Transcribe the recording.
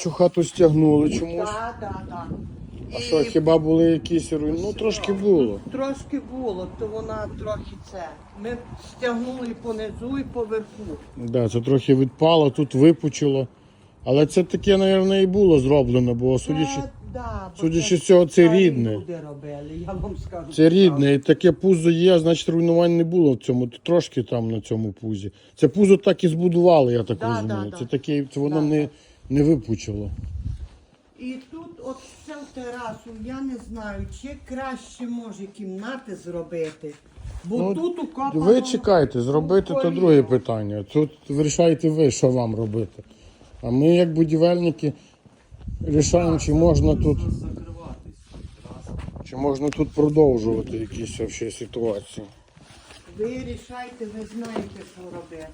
Цю хату стягнули чомусь. Так, так, так. А що, хіба були якісь руйни? Ну трошки було. Трошки було, то вона трохи це. Ми стягнули понизу і поверху. Да, це трохи відпало, тут випучило. Але це таке, мабуть, і було зроблено, бо судячи. Це, да, бо судячи з цього, це старі рідне. Люди робили, я вам скажу. Це рідне, і таке пузо є, значить руйнувань не було в цьому, трошки там на цьому пузі. Це пузо так і збудували, я так Да, розумію. да, Це да. таке, це воно Да, не, да. Не випучило. І тут, от цю терасу, я не знаю, чи краще може кімнати зробити. Бо Ну, тут укопано. Ви чекайте, зробити то друге питання. Тут вирішайте ви, що вам робити. А ми, як будівельники, рішаємо, чи можна тут, чи можна тут продовжувати якісь ситуації. Ви рішайте, ви знаєте, що робити.